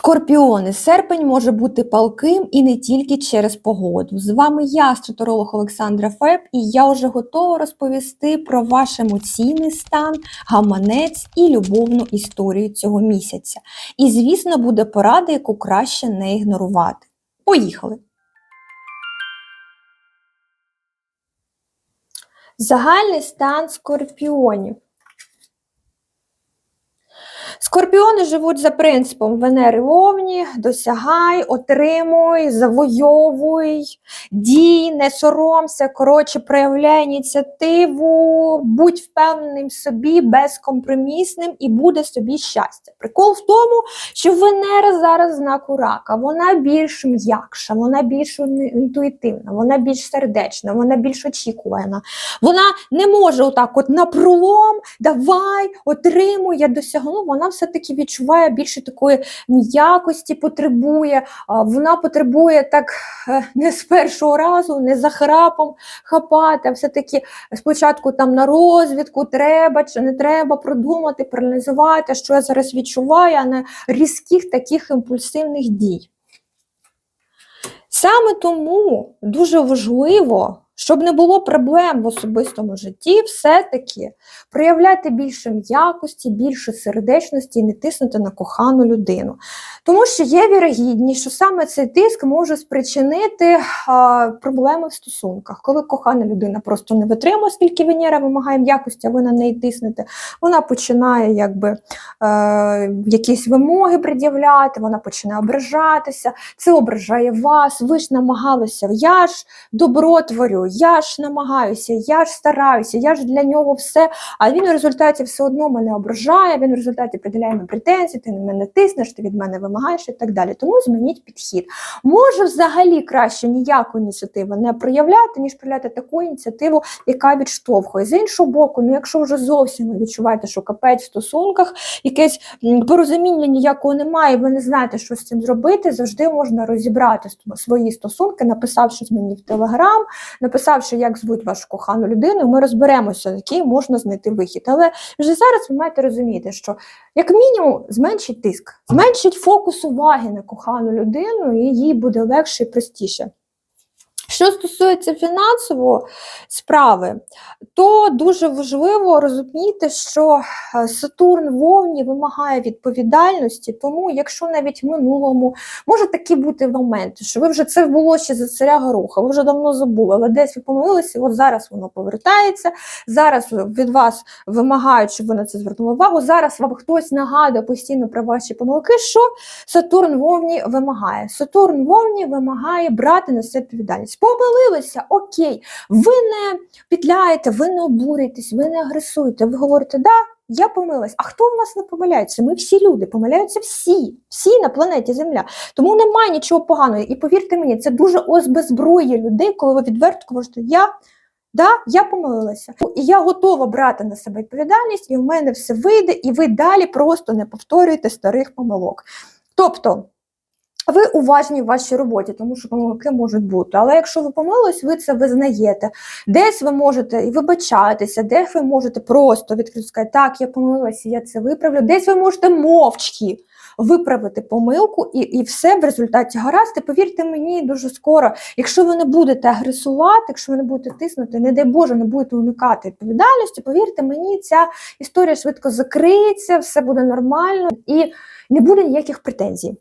Скорпіони, серпень може бути палким і не тільки через погоду. З вами я, астроторолог Олександра Феб, і я вже готова розповісти про ваш емоційний стан, гаманець і любовну історію цього місяця. І, звісно, буде порада, яку краще не ігнорувати. Поїхали! Загальний стан скорпіонів. Скорпіони живуть за принципом Венери в Овні, досягай, отримуй, завойовуй, дій, не соромся, коротше, проявляй ініціативу, будь впевненим собі, безкомпромісним і буде собі щастя. Прикол в тому, що Венера зараз знаку рака, вона більш м'якша, вона більш інтуїтивна, вона більш сердечна, вона більш очікувана. Вона не може отак от напролом, давай, отримуй, я досягну. Вона все-таки відчуває більше такої м'якості, потребує. Вона потребує так е, не з першого разу, не за храпом хапати, а все-таки спочатку там на розвідку треба чи не треба продумати, проаналізувати, що я зараз відчуваю, а не різких таких імпульсивних дій. Саме тому дуже важливо, щоб не було проблем в особистому житті, все-таки проявляти більше м'якості, більше сердечності і не тиснути на кохану людину. Тому що є вірогідність, що саме цей тиск може спричинити а, проблеми в стосунках. Коли кохана людина просто не витримує, оскільки Венера вимагає м'якості, а ви на неї тиснете, вона починає якби, е, якісь вимоги пред'являти, вона починає ображатися, це ображає вас, ви ж намагалися, я ж добро творю, я ж намагаюся, я ж стараюся, я ж для нього все. А він в результаті все одно мене ображає, він в результаті приділяє мені претензії, ти на мене тиснеш, ти від мене вимагаєш і так далі. Тому змініть підхід. Може, взагалі краще ніяку ініціативу не проявляти, ніж проявляти таку ініціативу, яка відштовхує. З іншого боку, ну якщо вже зовсім ви відчуваєте, що капець в стосунках, якесь порозуміння ніякого немає, ви не знаєте, що з цим зробити, завжди можна розібрати свої стосунки, написавши мені в Телеграм, написавши, як звуть вашу кохану людину, ми розберемося, який можна знайти вихід. Але вже зараз ви маєте розуміти, що як мінімум зменшить тиск, зменшить фокус уваги на кохану людину, і їй буде легше і простіше. Що стосується фінансової справи, то дуже важливо розуміти, що е, Сатурн в Овні вимагає відповідальності, тому якщо навіть в минулому може такі бути моменти, що ви вже це було ще за царя Гороха, ви вже давно забули, але десь ви помилилися, от зараз воно повертається, зараз від вас вимагають, щоб ви на це звернули увагу. Зараз вам хтось нагадує постійно про ваші помилки. Що Сатурн в Овні вимагає? Сатурн в Овні вимагає брати на себе відповідальність. Помилилися, окей, ви не петляєте, ви не обурюєтесь, ви не агресуєте, ви говорите, да, я помилась. А хто в нас не помиляється? Ми всі люди, помиляються всі, всі на планеті Земля. Тому немає нічого поганого. І повірте мені, це дуже озбезброює людей, коли ви відверто кажете, я. Да, я помилилася, і я готова брати на себе відповідальність, і в мене все вийде, і ви далі просто не повторюєте старих помилок. Тобто ви уважні в вашій роботі, тому що помилки можуть бути. Але якщо ви помилились, ви це визнаєте. Десь ви можете і вибачатися, десь ви можете просто відкрито сказати, так, я помилилася, я це виправлю. Десь ви можете мовчки виправити помилку, і і все в результаті гаразд. І повірте мені, дуже скоро, якщо ви не будете агресувати, якщо ви не будете тиснути, не дай Боже, не будете уникати відповідальності, повірте мені, ця історія швидко закриється, все буде нормально і не буде ніяких претензій.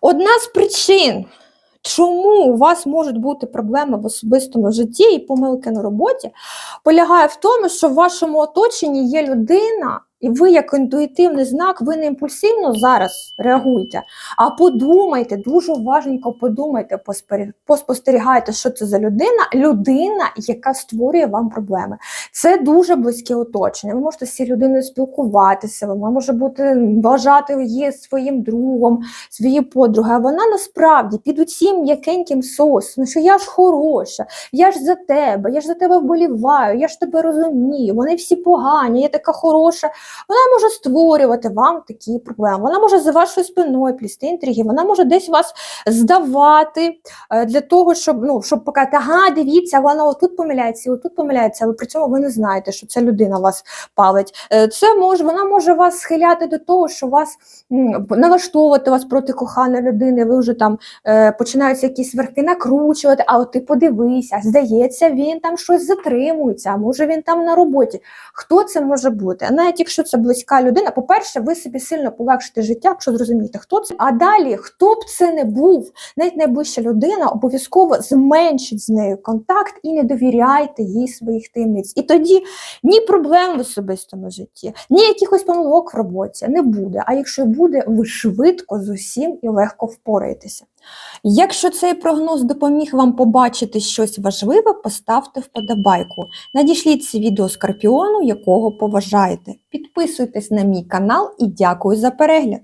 Одна з причин, чому у вас можуть бути проблеми в особистому житті і помилки на роботі, полягає в тому, що в вашому оточенні є людина, і ви, як інтуїтивний знак, ви не імпульсивно зараз реагуєте, а подумайте, дуже уважненько подумайте, поспостерігайте, що це за людина, людина, яка створює вам проблеми. Це дуже близьке оточення. Ви можете з цією людиною спілкуватися, вона може бути вважати її своїм другом, своєю подругою. А вона насправді під усім м'якеньким соусом, що я ж хороша, я ж за тебе, я ж за тебе вболіваю, я ж тебе розумію, вони всі погані, я така хороша. Вона може створювати вам такі проблеми. Вона може за вашою спиною плісти інтриги, вона може десь вас здавати е, для того, щоб ну щоб показати, ага, дивіться, вона отут помиляється, отут помиляється, але при цьому ви не знаєте, що ця людина вас палить. Е, Це може вона може вас схиляти до того, що вас налаштовувати вас проти коханої людини. Ви вже там е, починаються якісь верхи накручувати. А от ти подивися, здається, він там щось затримується. А може він там на роботі. Хто це може бути? Навіть якщо це близька людина, по-перше, ви собі сильно полегшите життя, якщо зрозумієте, хто це. А далі, хто б це не був, навіть найближча людина обов'язково зменшить з нею контакт і не довіряйте їй своїх таємниць. І тоді ні проблем в особистому житті, ні якихось помилок в роботі не буде. А якщо буде, ви швидко з усім і легко впораєтеся. Якщо цей прогноз допоміг вам побачити щось важливе, поставте вподобайку. Надішліть це відео Скорпіону, якого поважаєте. Підписуйтесь на мій канал і дякую за перегляд.